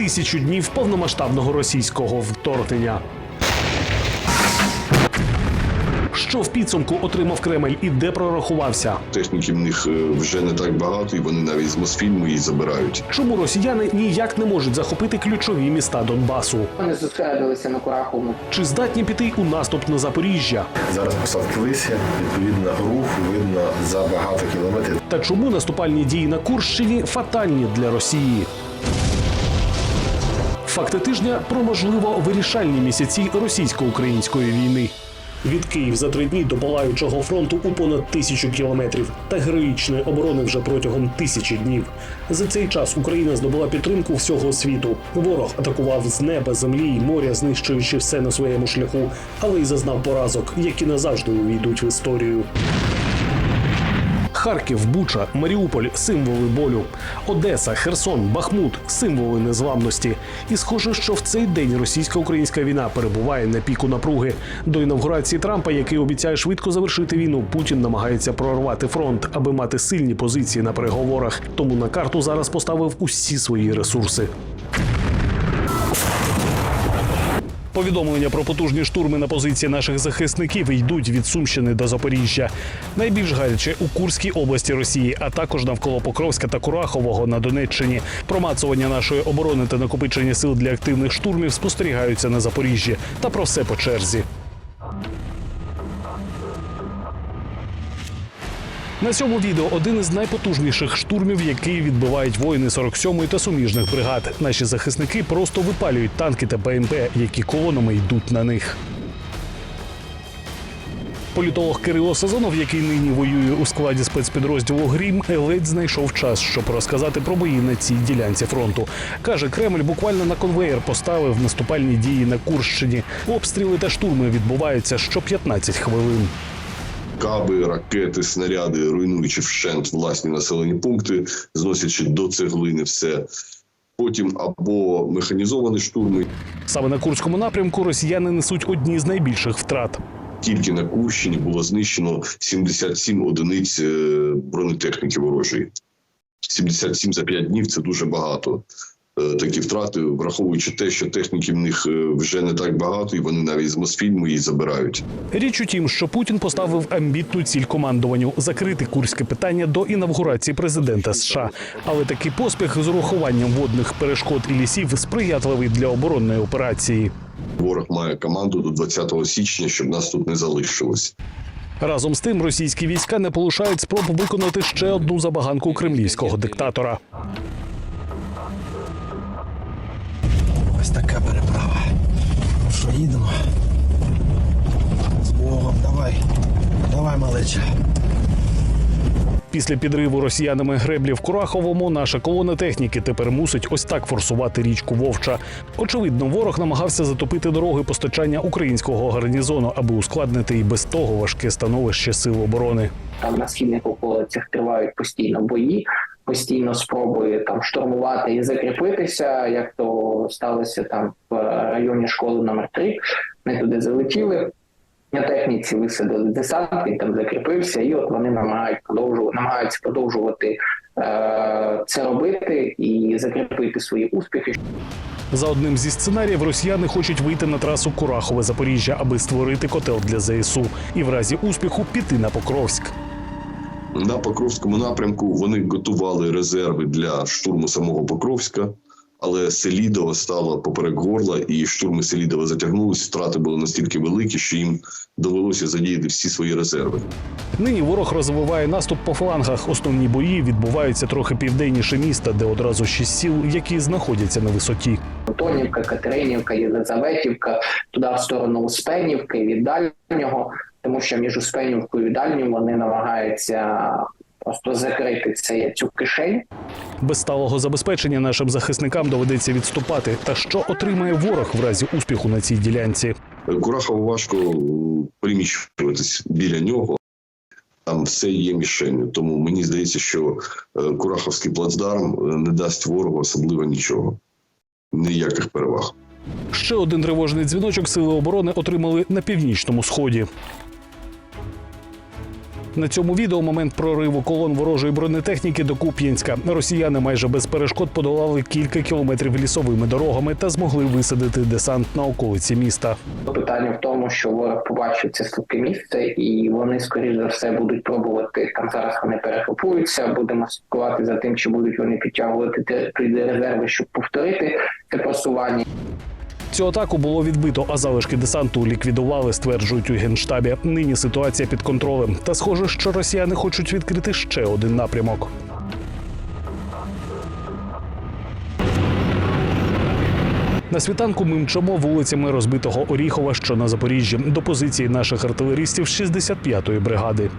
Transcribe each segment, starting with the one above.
тисячу днів повномасштабного російського вторгнення. Що в підсумку отримав Кремль і де прорахувався? Техніки в них е, вже не так багато, і вони навіть з Мосфільму її забирають. Чому росіяни ніяк не можуть захопити ключові міста Донбасу? Вони зосередилися на Кураховому. Чи здатні піти у наступ на Запоріжжя? Зараз посадкилися, відповідно, рух видно за багато кілометрів. Та чому наступальні дії на Курщині фатальні для Росії? Факти тижня про можливо вирішальні місяці російсько-української війни. Від Київ за три дні до палаючого фронту у понад тисячу кілометрів та героїчної оборони вже протягом тисячі днів. За цей час Україна здобула підтримку всього світу. Ворог атакував з неба, землі й моря, знищуючи все на своєму шляху, але й зазнав поразок, які назавжди увійдуть в історію. Харків, Буча, Маріуполь символи болю. Одеса, Херсон, Бахмут символи незламності. І схоже, що в цей день російсько-українська війна перебуває на піку напруги. До інавгурації Трампа, який обіцяє швидко завершити війну, Путін намагається прорвати фронт, аби мати сильні позиції на переговорах. Тому на карту зараз поставив усі свої ресурси. Повідомлення про потужні штурми на позиції наших захисників йдуть від Сумщини до Запоріжжя. Найбільш гаряче у Курській області Росії, а також навколо Покровська та Курахового на Донеччині. Промацування нашої оборони та накопичення сил для активних штурмів спостерігаються на Запоріжжі. Та про все по черзі. На цьому відео один із найпотужніших штурмів, який відбивають воїни 47-ї та суміжних бригад. Наші захисники просто випалюють танки та БМП, які колонами йдуть на них. Політолог Кирило Сазонов, який нині воює у складі спецпідрозділу Грім, ледь знайшов час, щоб розказати про бої на цій ділянці фронту. каже, Кремль буквально на конвеєр поставив наступальні дії на Курщині. Обстріли та штурми відбуваються що 15 хвилин. Каби, ракети, снаряди, руйнуючи вщент власні населені пункти, зносячи до цеглини все. Потім або механізовані штурми, Саме на Курському напрямку росіяни несуть одні з найбільших втрат. тільки на Курщині було знищено 77 одиниць е, бронетехніки ворожої. 77 за 5 днів це дуже багато. Е, Такі втрати, враховуючи те, що техніки в них е, вже не так багато, і вони навіть з Мосфільму її забирають. Річ у тім, що Путін поставив амбітну ціль командуванню закрити курське питання до інавгурації президента США. Але такий поспіх з урахуванням водних перешкод і лісів сприятливий для оборонної операції. Ворог має команду до 20 січня, щоб нас тут не залишилось. Разом з тим, російські війська не полишають спроб виконати ще одну забаганку кремлівського диктатора. Така переправа. Ну що, їдемо? З Богом, давай. Давай, малеча. Після підриву росіянами греблі в Кураховому наша колона техніки тепер мусить ось так форсувати річку Вовча. Очевидно, ворог намагався затопити дороги постачання українського гарнізону, аби ускладнити і без того важке становище сил оборони. Там на східних околицях тривають постійно бої, постійно спроби там штурмувати і закріпитися, як то сталося там в районі школи номер 3 Ми туди залетіли. На техніці висадили десант, він там закріпився, і от вони намагають продовжувати, намагаються продовжувати е- це робити і закріпити свої успіхи. За одним зі сценаріїв росіяни хочуть вийти на трасу Курахове Запоріжжя, аби створити котел для ЗСУ і в разі успіху піти на Покровськ. На Покровському напрямку вони готували резерви для штурму самого Покровська, але Селідова стала поперек горла, і штурми Селідова затягнулись. Втрати були настільки великі, що їм довелося задіяти всі свої резерви. Нині ворог розвиває наступ по флангах. Основні бої відбуваються трохи південніше міста, де одразу шість сіл, які знаходяться на висоті. Антонівка, Катеринівка, Єлизаветівка, туди в сторону Успенівки від дальнього, тому що між Успенівкою і дальнім вони намагаються просто закрити це, цю кишень. Без сталого забезпечення нашим захисникам доведеться відступати. Та що отримає ворог в разі успіху на цій ділянці? Курахово важко приміщуватись біля нього. Там все є мішенью. Тому мені здається, що е, Кураховський плацдарм е, не дасть ворогу особливо нічого. Ніяких переваг. Ще один тривожний дзвіночок сили оборони отримали на північному сході. На цьому відео момент прориву колон ворожої бронетехніки до Куп'янська. Росіяни майже без перешкод подолали кілька кілометрів лісовими дорогами та змогли висадити десант на околиці міста. Питання в тому, що ворог побачив це слабке місце, і вони, скоріш за все, будуть пробувати там. Зараз вони перегрупуються. Будемо слідкувати за тим, чи будуть вони підтягувати резерви, щоб повторити це просування. Цю атаку було відбито, а залишки десанту ліквідували, стверджують у генштабі. Нині ситуація під контролем. Та схоже, що росіяни хочуть відкрити ще один напрямок. На світанку ми мчимо вулицями розбитого Оріхова, що на Запоріжжі, до позиції наших артилерістів 65-ї бригади.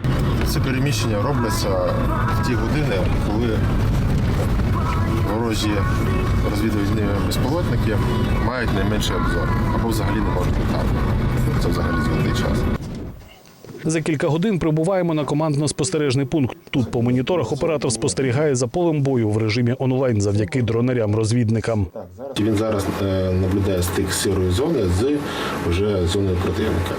Це переміщення робляться в ті години, коли ворожі розвідувальні безпілотники мають найменший обзор або взагалі не можуть літати. Це взагалі звільний час. За кілька годин прибуваємо на командно-спостережний пункт. Тут по моніторах оператор спостерігає за полем бою в режимі онлайн завдяки дронарям-розвідникам. Він зараз е, наблюдає стик сірої зони з вже зоною противника.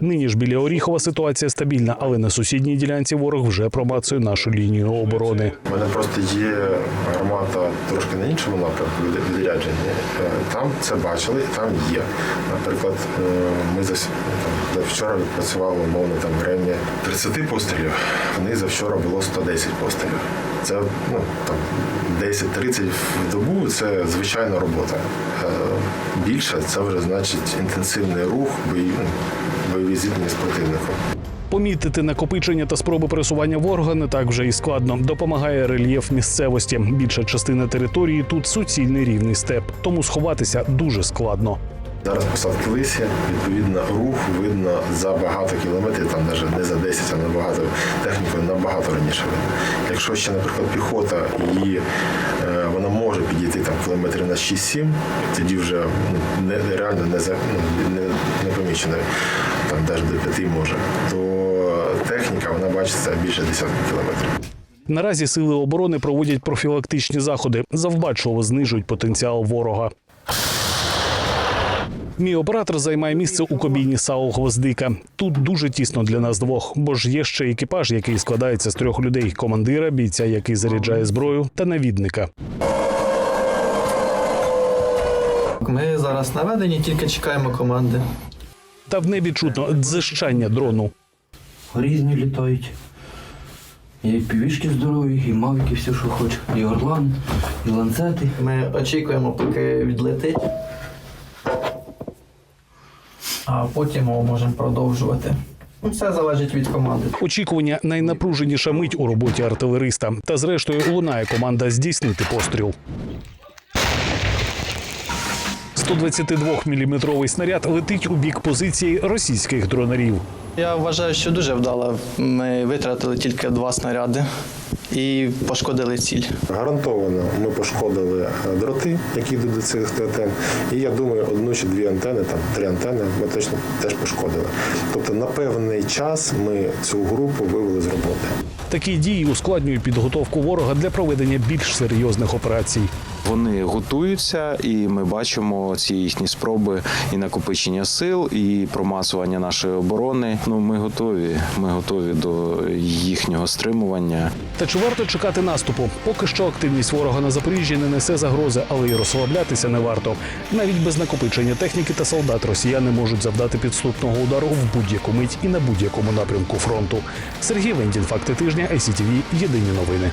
Нині ж біля Оріхова ситуація стабільна, але на сусідній ділянці ворог вже промацує нашу лінію оборони. У мене просто є гармата трошки на іншому напрямку відрядження. Е, Там це бачили, там є. Наприклад, е, ми за, вчора відпрацювали умовно там районі 30 пострілів. В них за вчора було 110 пострілів. Це ну, там, 10-30 в добу це звичайна робота. Е, Більше це вже значить інтенсивний рух, бої, ну, бойові зіткнення з противником. Помітити накопичення та спроби пересування ворога не так вже і складно. Допомагає рельєф місцевості. Більша частина території тут суцільний рівний степ, тому сховатися дуже складно. Зараз посадки лисі, відповідно, рух видно за багато кілометрів, там навіть не за 10, а набагато технікою набагато раніше видно. Якщо ще, наприклад, піхота е, вона може підійти там кілометрів на 6-7, тоді вже ну, не, реально не, за, ну, не, не помічено, там навіть до 5 може, то техніка вона бачиться більше десятки кілометрів. Наразі сили оборони проводять профілактичні заходи, завбачливо знижують потенціал ворога. Мій оператор займає місце у кабіні САУ Гвоздика. Тут дуже тісно для нас двох, бо ж є ще екіпаж, який складається з трьох людей: командира, бійця, який заряджає зброю, та навідника. Ми зараз наведені, тільки чекаємо команди. Та в небі чутно дзищання дрону. Різні літають. Є і півішки здорові, і мавіки, все, що хоче. І орлан, і ланцети. Ми очікуємо, поки відлетить. А потім ми можемо продовжувати. Ну, Все залежить від команди. Очікування найнапруженіша мить у роботі артилериста. Та зрештою лунає команда здійснити постріл. 122-мм снаряд летить у бік позиції російських дронарів. Я вважаю, що дуже вдало. Ми витратили тільки два снаряди і пошкодили ціль. Гарантовано ми пошкодили е, дроти, які йдуть до цих антен. І я думаю, одну чи дві антени, там три антени, ми точно теж пошкодили. Тобто на певний час ми цю групу вивели з роботи. Такі дії ускладнюють підготовку ворога для проведення більш серйозних операцій. Вони готуються, і ми бачимо ці їхні спроби і накопичення сил, і промасування нашої оборони. Ну ми готові. Ми готові до їхнього стримування. Та чи варто чекати наступу? Поки що активність ворога на Запоріжжі не несе загрози, але й розслаблятися не варто. Навіть без накопичення техніки та солдат росіяни можуть завдати підступного удару в будь-яку мить і на будь-якому напрямку фронту. Сергій Вендін, факти тижня, ICTV, Єдині новини.